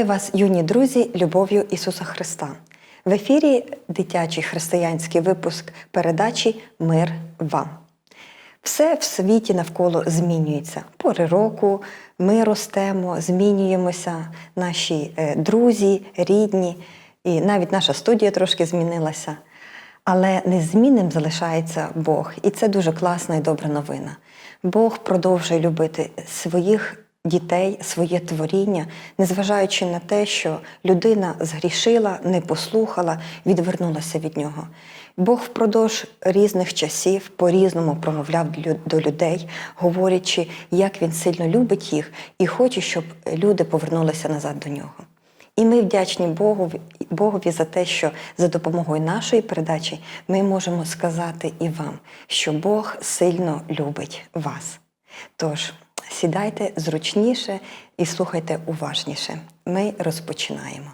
Вітаю вас, юні друзі, любов'ю Ісуса Христа. В ефірі дитячий християнський випуск передачі Мир вам. Все в світі навколо змінюється. Пори року ми ростемо, змінюємося, наші е, друзі, рідні, і навіть наша студія трошки змінилася. Але незмінним залишається Бог, і це дуже класна і добра новина. Бог продовжує любити своїх дітей, своє творіння, незважаючи на те, що людина згрішила, не послухала, відвернулася від нього. Бог впродовж різних часів по-різному промовляв до людей, говорячи, як він сильно любить їх і хоче, щоб люди повернулися назад до нього. І ми вдячні Богу, Богові за те, що за допомогою нашої передачі ми можемо сказати і вам, що Бог сильно любить вас. Тож сідайте зручніше і слухайте уважніше. Ми розпочинаємо.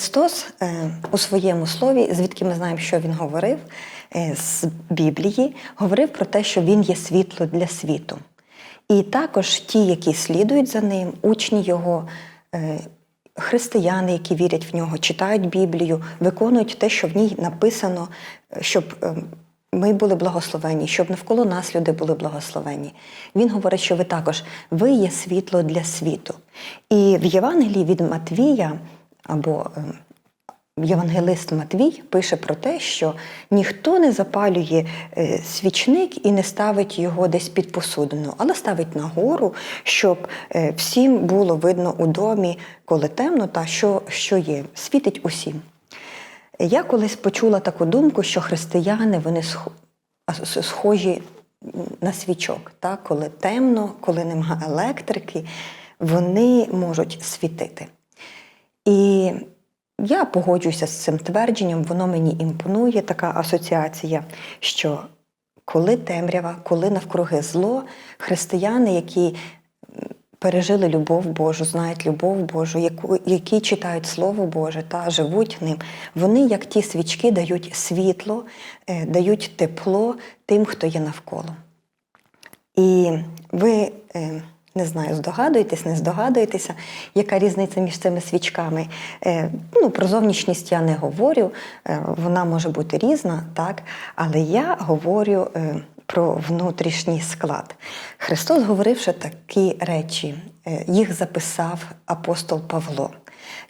Христос е, у своєму слові, звідки ми знаємо, що Він говорив е, з Біблії, говорив про те, що Він є світло для світу. І також ті, які слідують за ним, учні його, е, християни, які вірять в нього, читають Біблію, виконують те, що в ній написано, щоб ми були благословені, щоб навколо нас люди були благословені. Він говорить, що ви також ви є світло для світу. І в Євангелії від Матвія або е, Євангелист Матвій пише про те, що ніхто не запалює е, свічник і не ставить його десь під посудину, але ставить нагору, щоб е, всім було видно у домі, коли темно, та що, що є, світить усім. Я колись почула таку думку, що християни вони схожі на свічок. Так? Коли темно, коли нема електрики, вони можуть світити. І я погоджуюся з цим твердженням, воно мені імпонує, така асоціація, що коли темрява, коли навкруги зло, християни, які пережили любов Божу, знають любов Божу, яку, які читають Слово Боже та живуть ним, вони, як ті свічки, дають світло, е, дають тепло тим, хто є навколо. І ви е, не знаю, здогадуєтесь, не здогадуєтеся, яка різниця між цими свічками. Е, ну, про зовнішність я не говорю, е, вона може бути різна, так, але я говорю е, про внутрішній склад. Христос, говоривши такі речі, е, їх записав апостол Павло.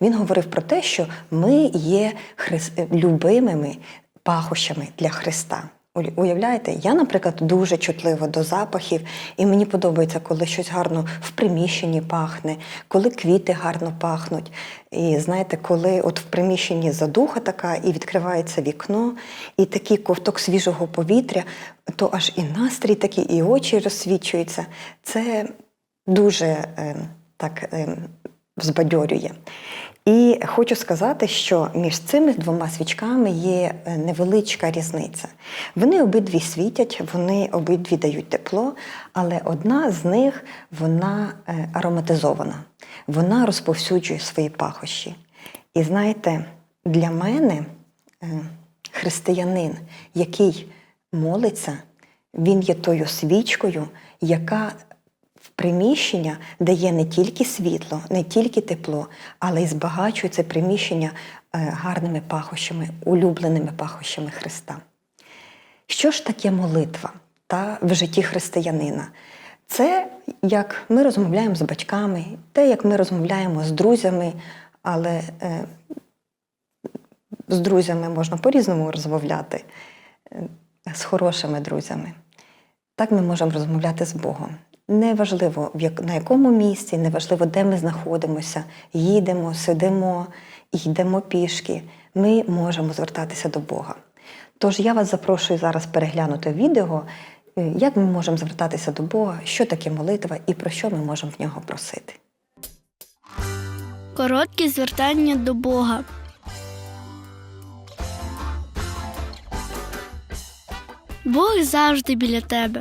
Він говорив про те, що ми є хрис... е, любимими пахощами для Христа. Уя- Уявляєте, я, наприклад, дуже чутлива до запахів, і мені подобається, коли щось гарно в приміщенні пахне, коли квіти гарно пахнуть. І знаєте, коли от в приміщенні задуха така, і відкривається вікно, і такий ковток свіжого повітря, то аж і настрій такий, і очі розсвічуються. Це дуже е, так е, збадьорює. І хочу сказати, що між цими двома свічками є е, невеличка різниця. Вони обидві світять, вони обидві дають тепло, але одна з них вона е, ароматизована, вона розповсюджує свої пахощі. І знаєте, для мене е, християнин, який молиться, він є тою свічкою, яка в приміщення дає не тільки світло, не тільки тепло, але й збагачує це приміщення е, гарними пахощами, улюбленими пахощами Христа. Що ж таке молитва та в житті християнина? Це як ми розмовляємо з батьками, те, як ми розмовляємо з друзями, але е, з друзями можна по-різному розмовляти, е, з хорошими друзями. Так ми можемо розмовляти з Богом. Неважливо, на якому місці, неважливо, де ми знаходимося, їдемо, сидимо, йдемо пішки. Ми можемо звертатися до Бога. Тож я вас запрошую зараз переглянути відео, е, як ми можемо звертатися до Бога, що таке молитва і про що ми можемо в нього просити. Короткі звертання до Бога. Бог завжди біля тебе.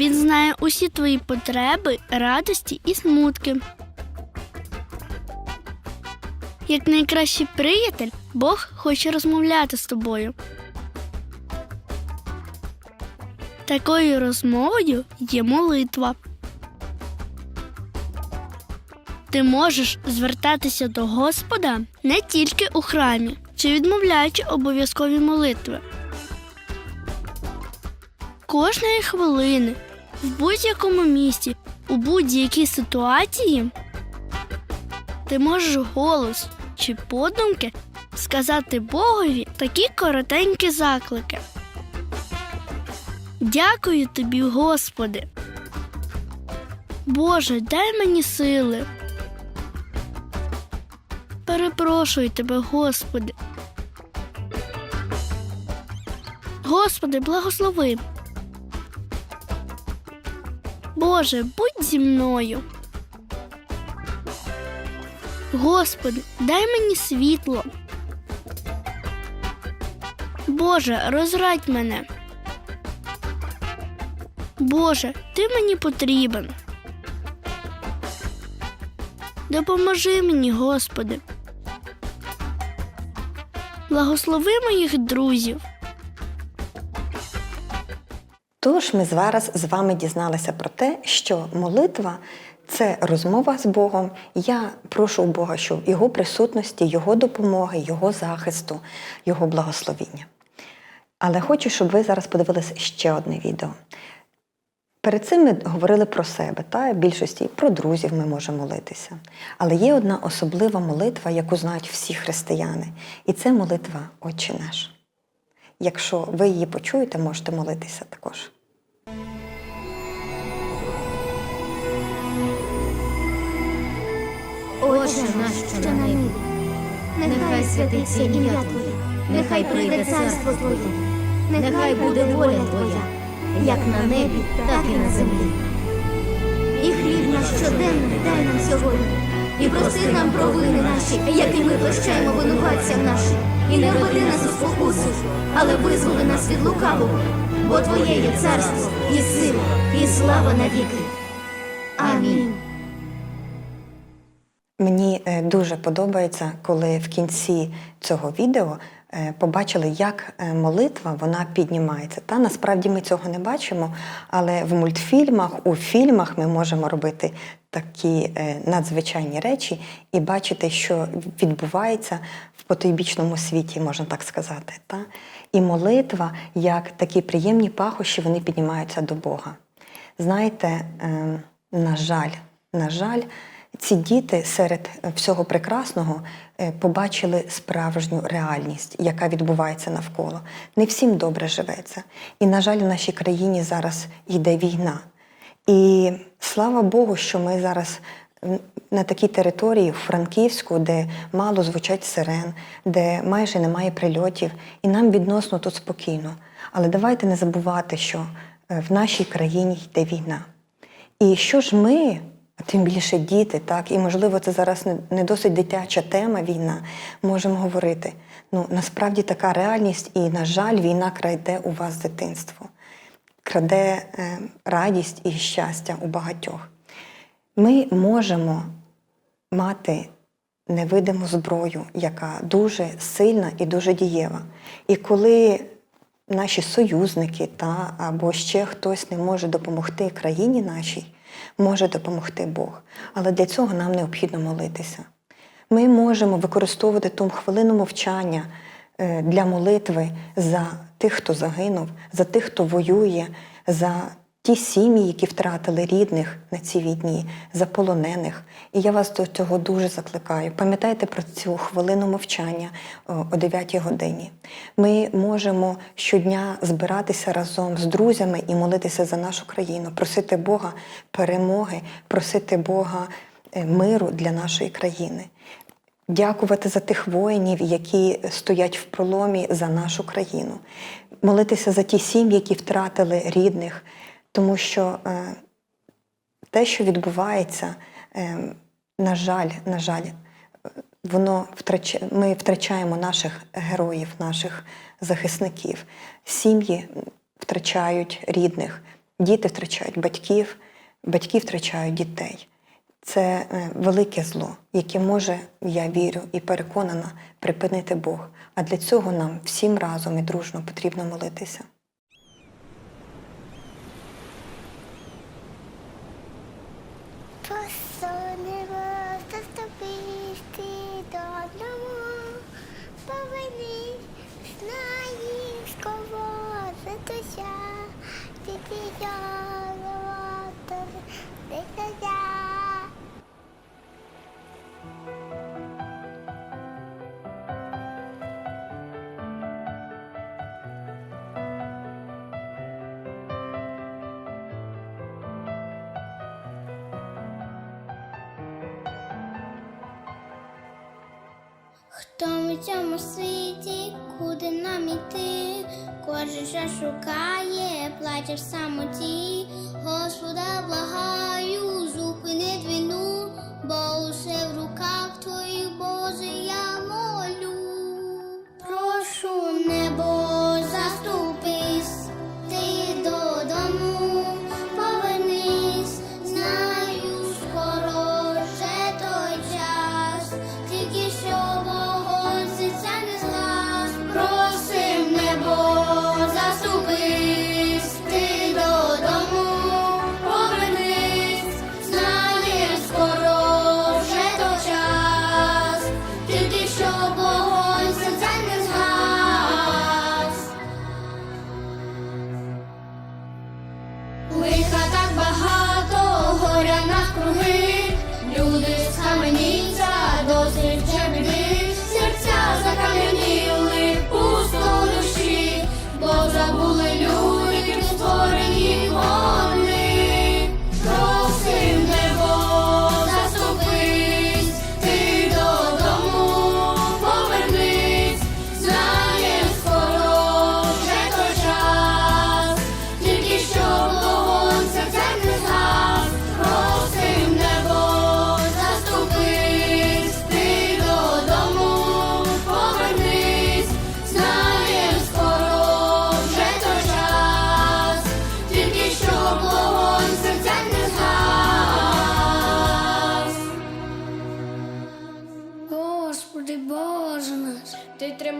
Він знає усі твої потреби, радості і смутки. Як найкращий приятель, Бог хоче розмовляти з тобою. Такою розмовою є молитва. Ти можеш звертатися до Господа не тільки у храмі чи відмовляючи обов'язкові молитви. Кожної хвилини, в будь-якому місці, у будь-якій ситуації ти можеш голос чи подумки сказати Богові такі коротенькі заклики. Дякую тобі, Господи. Боже, дай мені сили. Перепрошую тебе, Господи. Господи, благослови. Боже, будь зі мною. Господи, дай мені світло. Боже, розрадь мене. Боже, ти мені потрібен. Допоможи мені, Господи. Благослови моїх друзів. Тож ми зараз з вами дізналися про те, що молитва це розмова з Богом. Я прошу у Бога, щоб Його присутності, Його допомоги, Його захисту, Його благословіння. Але хочу, щоб ви зараз подивилися ще одне відео. Перед цим ми говорили про себе, та в більшості про друзів ми можемо молитися. Але є одна особлива молитва, яку знають всі християни, і це молитва Отче наш. Якщо ви її почуєте, можете молитися також. Отче наш, що на небі, нехай святиться ім'я Твоє, нехай прийде царство Твоє, нехай буде воля Твоя, як на небі, так і на землі. І хліб наш щоденний дай нам сьогодні, і прости нам провини наші, які ми прощаємо винуватцям нашим, і не введи нас у спокусу, але визволи нас від лукавого, бо Твоє є царство, і сила, і слава навіки. Амінь. Мені е, дуже подобається, коли в кінці цього відео е, побачили, як е, молитва вона піднімається. Та насправді ми цього не бачимо, але в мультфільмах, у фільмах ми можемо робити такі е, надзвичайні речі і бачити, що відбувається в потойбічному світі, можна так сказати. Та? І молитва, як такі приємні пахощі, вони піднімаються до Бога. Знаєте, е, на жаль, на жаль, ці діти серед всього прекрасного е, побачили справжню реальність, яка відбувається навколо. Не всім добре живеться. І, на жаль, в нашій країні зараз йде війна. І слава Богу, що ми зараз на такій території, в Франківську, де мало звучать сирен, де майже немає прильотів, і нам відносно тут спокійно. Але давайте не забувати, що е, в нашій країні йде війна. І що ж ми, а тим більше діти, так, і можливо, це зараз не, досить дитяча тема війна, можемо говорити. Ну, насправді така реальність, і, на жаль, війна краде у вас дитинство, краде е, радість і щастя у багатьох. Ми можемо мати невидиму зброю, яка дуже сильна і дуже дієва. І коли наші союзники та або ще хтось не може допомогти країні нашій, може допомогти Бог. Але для цього нам необхідно молитися. Ми можемо використовувати ту хвилину мовчання е, для молитви за тих, хто загинув, за тих, хто воює, за ті сім'ї, які втратили рідних на цій війні, за полонених. І я вас до цього дуже закликаю. Пам'ятайте про цю хвилину мовчання о, о 9 годині. Ми можемо щодня збиратися разом з друзями і молитися за нашу країну, просити Бога перемоги, просити Бога е, миру для нашої країни. Дякувати за тих воїнів, які стоять в проломі за нашу країну, молитися за ті сім'ї, які втратили рідних, тому що е, те, що відбувається, е, на жаль, на жаль, е, воно втрачає, ми втрачаємо наших героїв, наших захисників. Сім'ї втрачають рідних, діти втрачають батьків, батьки втрачають дітей. Це е, велике зло, яке може, я вірю і переконана, припинити Бог. А для цього нам всім разом і дружно потрібно молитися. В цьому світі, куди нам іти? Кожен ще шукає, плаче в самоті. Господа благаю, зупини війну,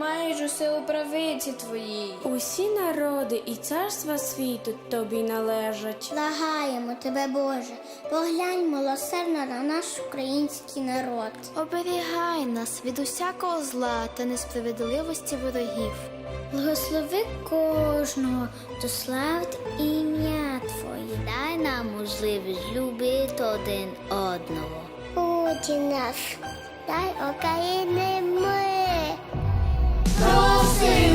Тримаєш усе у правиці твоїй. Усі народи і царства світу тобі належать. Благаємо тебе, Боже, поглянь милосердно на наш український народ. Оберігай нас від усякого зла та несправедливості ворогів. Благослови кожного, хто славить ім'я Твоє. Дай нам можливість любити один одного. Учи нас, дай України мир. Doce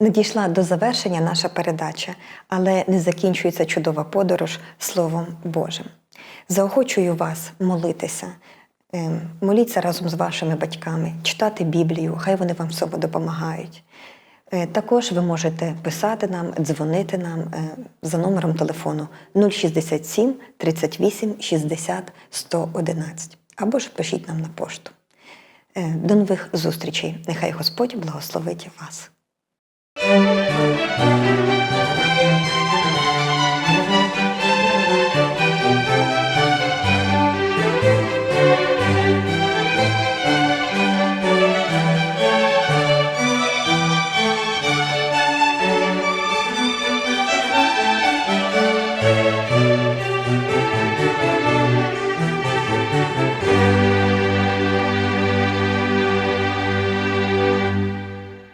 Надійшла до завершення наша передача, але не закінчується чудова подорож Словом Божим. Заохочую вас молитися, ем, моліться разом з вашими батьками, читати Біблію, хай вони вам в цьому допомагають. Е, Також ви можете писати нам, дзвонити нам е, за номером телефону 067 38 60 111 або ж пишіть нам на пошту. Е, До нових зустрічей. Нехай Господь благословить вас. Thank you.